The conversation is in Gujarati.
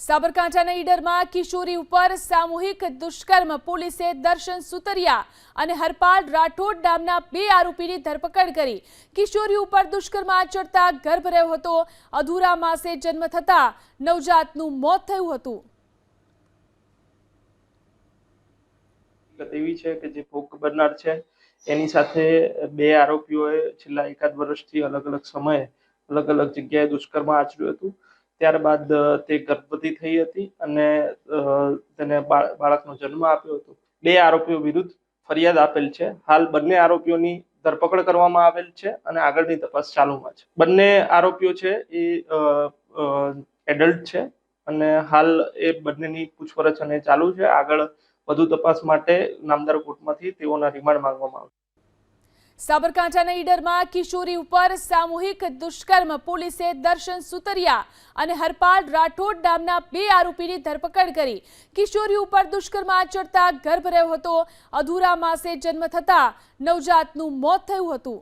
સાબરકાંઠાના ઈડરમાં કિશોરી ઉપર સામૂહિક દુષ્કર્મ. પોલીસે દર્શન સુતરિયા અને હરપાલ રાઠોડ નામના બે આરોપીની ધરપકડ કરી. કિશોરી ઉપર દુષ્કર્મ આચરતા ગર્ભ રહ્યો હતો. અધૂરા માસે જન્મ થતા નવજાતનું મોત થયું હતું. એવી છે કે જે ભોગ બનનાર છે, એની સાથે બે આરોપીઓએ છેલ્લા એકાદ વર્ષથી અલગ અલગ સમયે અલગ અલગ જગ્યાએ દુષ્કર્મ આચર્યું હતું. ત્યારબાદ તે ગર્ભવતી થઈ હતી અને તેને બાળકનો જન્મ આપ્યો હતો. બે આરોપીઓ વિરુદ્ધ ફરિયાદ આપેલ છે. હાલ બંને આરોપીઓની ધરપકડ કરવામાં આવેલ છે અને આગળની તપાસ ચાલુમાં છે. બંને આરોપીઓ છે એ એડલ્ટ છે અને હાલ એ બંનેની પૂછપરછ અને ચાલુ છે. આગળ વધુ તપાસ માટે નામદાર કોર્ટમાંથી તેઓના રિમાન્ડ માંગવામાં આવશે. સાબરકાંઠાના ઈડરમાં કિશોરી ઉપર સામૂહિક દુષ્કર્મ. પોલીસે દર્શન સુતરિયા અને હરપાલ રાઠોડ નામના બે આરોપીની ધરપકડ કરી. કિશોરી ઉપર દુષ્કર્મ આચરતા ગર્ભ રહ્યો હતો. અધૂરા માસે જન્મ થતા નવજાતનું મોત થયું હતું.